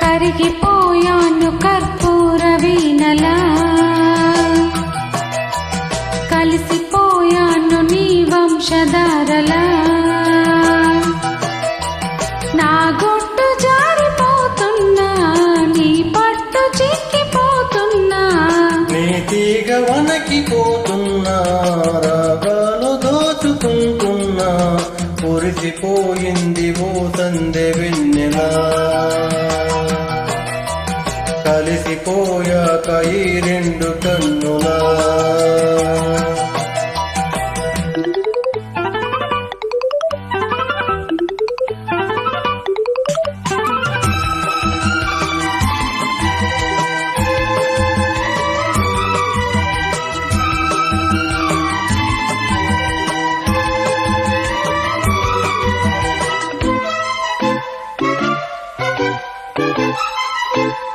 కరిగిపోయాను తీగ వనకిపోతున్నా రాగాలు దోచుకుంటున్నా పొరిచిపోయింది ఓ తందె వెన్నెలా. కలిసిపోయాక ఈ రెండు కన్నులా. మనసు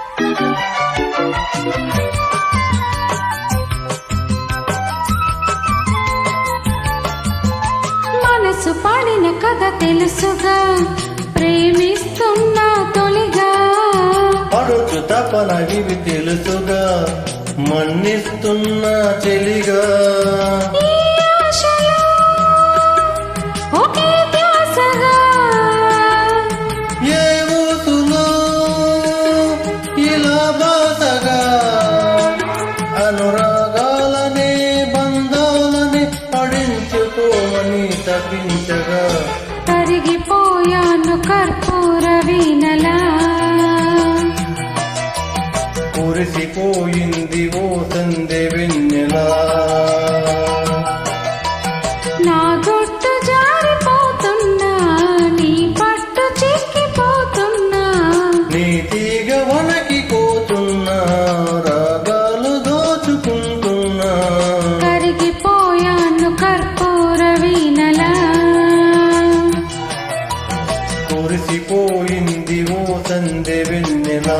పడిన కథ తెలుసుగా ప్రేమిస్తున్నా తొలిగా. పడుచు తపన ఇవి తెలుసుగా మన్నిస్తున్న చెలిగా. వీణలా కురిసిపోయింది ఓ సందె వెన్నెలా. నా గుట్టు జారిపోతున్నా నీ పట్టు చిక్కిపోతున్నా. నీ తీగ వనకి పోతున్నా రాగాలు దోచుకుంటున్నా. కరిగిపోయాను కర్పూర వీణలా. కురిసిపోయింది ఓ సందె వెన్నెలా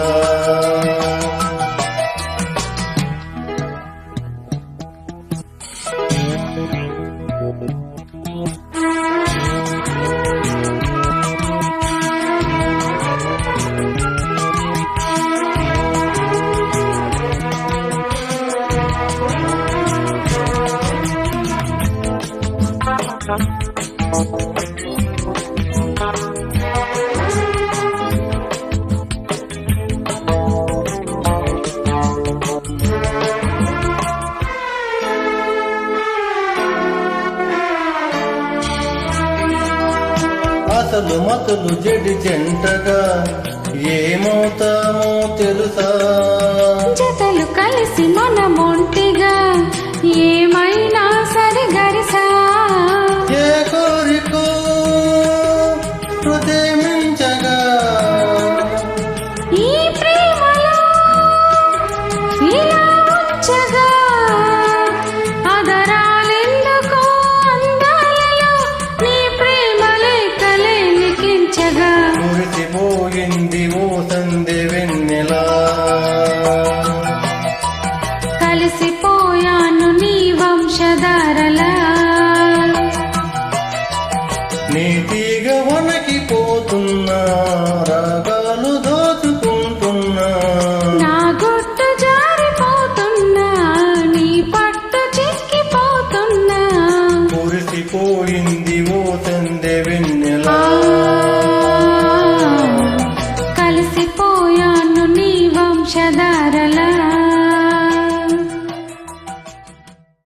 అసలు మతులు జడి జంటగా. ఏమవుతామో తెలుసా? మురిసిపోయింది ఓ సంధి వెన్నెలా. కలిసిపోయాను నీ వంశధారలా. నీ తీగ వనకిపో